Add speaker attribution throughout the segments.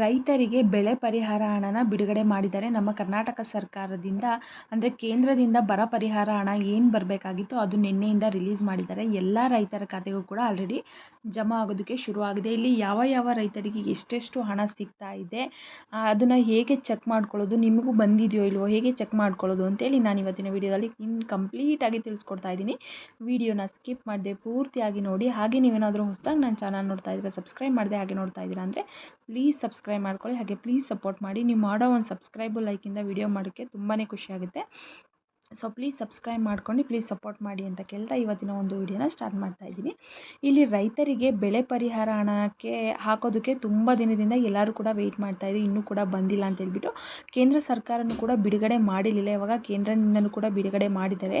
Speaker 1: ರೈತರಿಗೆ ಬೆಳೆ ಪರಿಹಾರ ಹಣನ ಬಿಡುಗಡೆ ಮಾಡಿದ್ದಾರೆ ನಮ್ಮ ಕರ್ನಾಟಕ ಸರ್ಕಾರದಿಂದ, ಅಂದರೆ ಕೇಂದ್ರದಿಂದ ಬರ ಪರಿಹಾರ ಹಣ ಏನು ಬರಬೇಕಾಗಿತ್ತು ಅದು ನಿನ್ನೆಯಿಂದ ರಿಲೀಸ್ ಮಾಡಿದ್ದಾರೆ. ಎಲ್ಲ ರೈತರ ಖಾತೆಗೂ ಕೂಡ ಆಲ್ರೆಡಿ ಜಮಾ ಆಗೋದಕ್ಕೆ ಶುರುವಾಗಿದೆ. ಇಲ್ಲಿ ಯಾವ ಯಾವ ರೈತರಿಗೆ ಎಷ್ಟೆಷ್ಟು ಹಣ ಸಿಗ್ತಾ ಇದೆ ಅದನ್ನು ಹೇಗೆ ಚೆಕ್ ಮಾಡ್ಕೊಳ್ಳೋದು, ನಿಮಗೂ ಬಂದಿದೆಯೋ ಇಲ್ವೋ, ಹೇಗೆ ಚೆಕ್ ಮಾಡ್ಕೊಳ್ಳೋದು ಅಂತೇಳಿ ನಾನು ಇವತ್ತಿನ ವೀಡಿಯೋದಲ್ಲಿ ಇನ್ನು ಕಂಪ್ಲೀಟಾಗಿ ತಿಳಿಸ್ಕೊಡ್ತಾ ಇದ್ದೀನಿ. ವೀಡಿಯೋನ ಸ್ಕಿಪ್ ಮಾಡಿದೆ ಪೂರ್ತಿಯಾಗಿ ನೋಡಿ. ಹಾಗೆ ನೀವೇನಾದರೂ ಹೊಸದಾಗಿ ನನ್ನ ಚಾನಲ್ ನೋಡ್ತಾ ಇದ್ದರೆ ಸಬ್ಸ್ಕ್ರೈಬ್ ಮಾಡಿದೆ ಹಾಗೆ ನೋಡ್ತಾ ಇದ್ದೀರಾ ಅಂದರೆ ಪ್ಲೀಸ್ ಸಬ್ಸ್ಕ್ರೈಬ್ ಮಾಡ್ಕೊಳ್ಳಿ. ಹಾಗೆ ಪ್ಲೀಸ್ ಸಪೋರ್ಟ್ ಮಾಡಿ. ನೀವು ಮಾಡೋ ಒಂದು ಸಬ್ಸ್ಕ್ರೈಬು ಲೈಕಿಂದ ವಿಡಿಯೋ ಮಾಡೋಕ್ಕೆ ತುಂಬಾ ಖುಷಿಯಾಗುತ್ತೆ ಸೊ ಪ್ಲೀಸ್ ಸಬ್ಸ್ಕ್ರೈಬ್ ಮಾಡ್ಕೊಂಡು ಪ್ಲೀಸ್ ಸಪೋರ್ಟ್ ಮಾಡಿ ಅಂತ ಕೇಳ್ತಾ ಇವತ್ತಿನ ಒಂದು ವಿಡಿಯೋನ ಸ್ಟಾರ್ಟ್ ಮಾಡ್ತಾ ಇದ್ದೀನಿ. ಇಲ್ಲಿ ರೈತರಿಗೆ ಬೆಳೆ ಪರಿಹಾರ ಹಣಕ್ಕೆ ಹಾಕೋದಕ್ಕೆ ತುಂಬ ದಿನದಿಂದ ಎಲ್ಲರೂ ಕೂಡ ವೆಯ್ಟ್ ಮಾಡ್ತಾ ಇದ್ದೀವಿ ಇನ್ನೂ ಕೂಡ ಬಂದಿಲ್ಲ ಅಂತ ಹೇಳ್ಬಿಟ್ಟು ಕೇಂದ್ರ ಸರ್ಕಾರನೂ ಕೂಡ ಬಿಡುಗಡೆ ಮಾಡಿರಲಿಲ್ಲ. ಇವಾಗ ಕೇಂದ್ರದಿಂದನೂ ಕೂಡ ಬಿಡುಗಡೆ ಮಾಡಿದ್ದಾರೆ.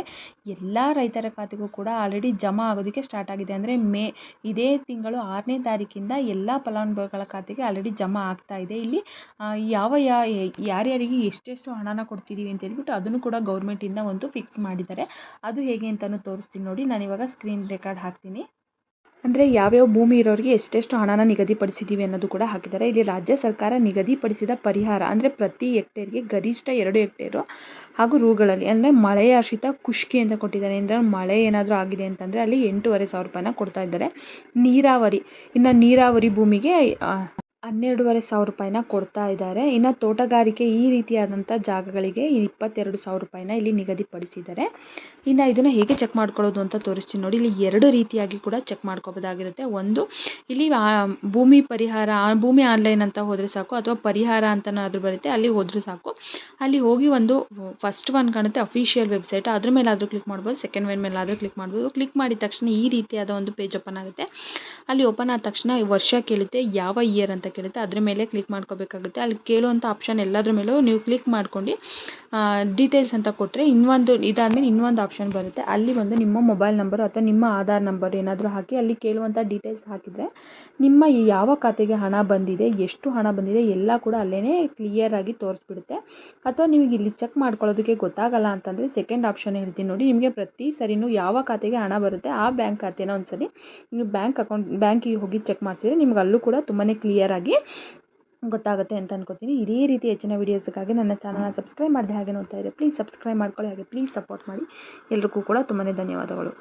Speaker 1: ಎಲ್ಲ ರೈತರ ಖಾತೆಗೂ ಕೂಡ ಆಲ್ರೆಡಿ ಜಮಾ ಆಗೋದಕ್ಕೆ ಸ್ಟಾರ್ಟ್ ಆಗಿದೆ. ಅಂದರೆ ಮೇ, ಇದೇ ತಿಂಗಳು ಆರನೇ ತಾರೀಕಿಂದ ಎಲ್ಲ ಫಲಾನುಭವಿಗಳ ಖಾತೆಗೆ ಆಲ್ರೆಡಿ ಜಮಾ ಆಗ್ತಾ ಇದೆ. ಇಲ್ಲಿ ಯಾವ ಯಾರ್ಯಾರಿಗೆ ಎಷ್ಟೆಷ್ಟು ಹಣನ ಕೊಡ್ತಿದ್ದೀವಿ ಅಂತ ಹೇಳ್ಬಿಟ್ಟು ಅದನ್ನು ಕೂಡ ಗೌರ್ಮೆಂಟಿಂದ ಒಂದು ಫಿಕ್ಸ್ ಮಾಡಿದ್ದಾರೆ. ಅದು ಹೇಗೆ ಅಂತಲೂ ತೋರಿಸ್ತೀನಿ ನೋಡಿ. ನಾನು ಇವಾಗ ಸ್ಕ್ರೀನ್ ರೆಕಾರ್ಡ್ ಹಾಕ್ತೀನಿ. ಅಂದರೆ ಯಾವ್ಯಾವ ಭೂಮಿ ಇರೋರಿಗೆ ಎಷ್ಟೆಷ್ಟು ಹಣನ ನಿಗದಿಪಡಿಸಿದ್ದೀವಿ ಅನ್ನೋದು ಕೂಡ ಹಾಕಿದ್ದಾರೆ. ಇಲ್ಲಿ ರಾಜ್ಯ ಸರ್ಕಾರ ನಿಗದಿಪಡಿಸಿದ ಪರಿಹಾರ, ಅಂದರೆ ಪ್ರತಿ ಹೆಕ್ಟೇರ್ಗೆ ಗರಿಷ್ಠ ಎರಡು ಹೆಕ್ಟೇರು ಹಾಗೂ ರೂಗಳಲ್ಲಿ, ಅಂದರೆ ಮಳೆಯಾಶ್ರಿತ ಖುಷ್ಕಿ ಅಂತ ಕೊಟ್ಟಿದ್ದಾರೆ. ಅಂದರೆ ಮಳೆ ಏನಾದರೂ ಆಗಿದೆ ಅಂತಂದರೆ ಅಲ್ಲಿ ಎಂಟೂವರೆ ಸಾವಿರ ರೂಪಾಯಿನ ಕೊಡ್ತಾ ಇದ್ದಾರೆ. ನೀರಾವರಿ, ಇನ್ನು ನೀರಾವರಿ ಭೂಮಿಗೆ ಹನ್ನೆರಡೂವರೆ ಸಾವಿರ ರೂಪಾಯಿನ ಕೊಡ್ತಾ ಇದ್ದಾರೆ. ಇನ್ನು ತೋಟಗಾರಿಕೆ ಈ ರೀತಿಯಾದಂಥ ಜಾಗಗಳಿಗೆ ಇಪ್ಪತ್ತೆರಡು ಸಾವಿರ ರೂಪಾಯಿನ ಇಲ್ಲಿ ನಿಗದಿಪಡಿಸಿದ್ದಾರೆ. ಇನ್ನು ಇದನ್ನು ಹೇಗೆ ಚೆಕ್ ಮಾಡ್ಕೊಳ್ಳೋದು ಅಂತ ತೋರಿಸ್ತೀನಿ ನೋಡಿ. ಇಲ್ಲಿ ಎರಡು ರೀತಿಯಾಗಿ ಕೂಡ ಚೆಕ್ ಮಾಡ್ಕೋಬೋದಾಗಿರುತ್ತೆ. ಒಂದು, ಇಲ್ಲಿ ಭೂಮಿ ಪರಿಹಾರ ಭೂಮಿ ಆನ್ಲೈನ್ ಅಂತ ಹೋದರೆ ಸಾಕು ಅಥವಾ ಪರಿಹಾರ ಅಂತನಾದರೂ ಬರುತ್ತೆ, ಅಲ್ಲಿ ಹೋದರೂ ಸಾಕು. ಅಲ್ಲಿ ಹೋಗಿ ಒಂದು ಫಸ್ಟ್ ಒನ್ ಕಾಣುತ್ತೆ ಅಫಿಷಿಯಲ್ ವೆಬ್ಸೈಟ್ ಅದ್ರ ಮೇಲಾದರೂ ಕ್ಲಿಕ್ ಮಾಡ್ಬೋದು ಸೆಕೆಂಡ್ ಒನ್ ಮೇಲಾದರೂ ಕ್ಲಿಕ್ ಮಾಡ್ಬೋದು. ಕ್ಲಿಕ್ ಮಾಡಿದ ತಕ್ಷಣ ಈ ರೀತಿಯಾದ ಒಂದು ಪೇಜ್ ಓಪನ್ ಆಗುತ್ತೆ. ಅಲ್ಲಿ ಓಪನ್ ಆದ ತಕ್ಷಣ ವರ್ಷ ಕೇಳುತ್ತೆ, ಯಾವ ಇಯರ್ ಅಂತ ಕೇಳುತ್ತೆ ಅದ್ರ ಮೇಲೆ ಕ್ಲಿಕ್ ಮಾಡ್ಕೋಬೇಕಾಗುತ್ತೆ. ಅಲ್ಲಿ ಕೇಳುವಂಥ ಆಪ್ಷನ್ ಎಲ್ಲದ್ರ ಮೇಲೂ ನೀವು ಕ್ಲಿಕ್ ಮಾಡ್ಕೊಂಡು ಡೀಟೇಲ್ಸ್ ಅಂತ ಕೊಟ್ಟರೆ ಇನ್ನೊಂದು, ಇದಾದಮೇಲೆ ಇನ್ನೊಂದು ಆಪ್ಷನ್ ಬರುತ್ತೆ. ಅಲ್ಲಿ ಬಂದು ನಿಮ್ಮ ಮೊಬೈಲ್ ನಂಬರು ಅಥವಾ ನಿಮ್ಮ ಆಧಾರ್ ನಂಬರ್ ಏನಾದರೂ ಹಾಕಿ, ಅಲ್ಲಿ ಕೇಳುವಂಥ ಡೀಟೇಲ್ಸ್ ಹಾಕಿದರೆ ನಿಮ್ಮ ಯಾವ ಖಾತೆಗೆ ಹಣ ಬಂದಿದೆ, ಎಷ್ಟು ಹಣ ಬಂದಿದೆ, ಎಲ್ಲ ಕೂಡ ಅಲ್ಲೇ ಕ್ಲಿಯರಾಗಿ ತೋರಿಸ್ಬಿಡುತ್ತೆ. ಅಥವಾ ನಿಮಗೆ ಇಲ್ಲಿ ಚೆಕ್ ಮಾಡ್ಕೊಳ್ಳೋದಕ್ಕೆ ಗೊತ್ತಾಗಲ್ಲ ಅಂತಂದರೆ ಸೆಕೆಂಡ್ ಆಪ್ಷನ್ ಹೇಳ್ತೀನಿ ನೋಡಿ. ನಿಮಗೆ ಪ್ರತಿ ಸರಿನೂ ಯಾವ ಖಾತೆಗೆ ಹಣ ಬರುತ್ತೆ, ಆ ಬ್ಯಾಂಕ್ ಖಾತೆನ ಒಂದು ಸರಿ ನೀವು ಬ್ಯಾಂಕ್ ಅಕೌಂಟ್ ಬ್ಯಾಂಕಿಗೆ ಹೋಗಿ ಚೆಕ್ ಮಾಡಿಸಿದ್ರೆ ನಿಮ್ಗೆ ಅಲ್ಲೂ ಕೂಡ ತುಂಬಾ ಕ್ಲಿಯರಾಗಿ ಗೊತ್ತಾಗುತ್ತೆ ಅಂತ ಅನ್ಕೋತೀನಿ. ಇದೇ ರೀತಿ ಹೆಚ್ಚಿನ ವೀಡಿಯೋಸ್ಗಾಗಿ ನನ್ನ ಚಾನಲ್ನ ಸಬ್ಸ್ಕ್ರೈಬ್ ಮಾಡಿದೆ ಹಾಗೆ ನೋಡ್ತಾ ಇದ್ದೆ ಪ್ಲೀಸ್ ಸಬ್ಸ್ಕ್ರೈಬ್ ಮಾಡ್ಕೊಳ್ಳಿ, ಹಾಗೆ ಪ್ಲೀಸ್ ಸಪೋರ್ಟ್ ಮಾಡಿ. ಎಲ್ರಿಗೂ ಕೂಡ ತುಂಬಾ ಧನ್ಯವಾದಗಳು.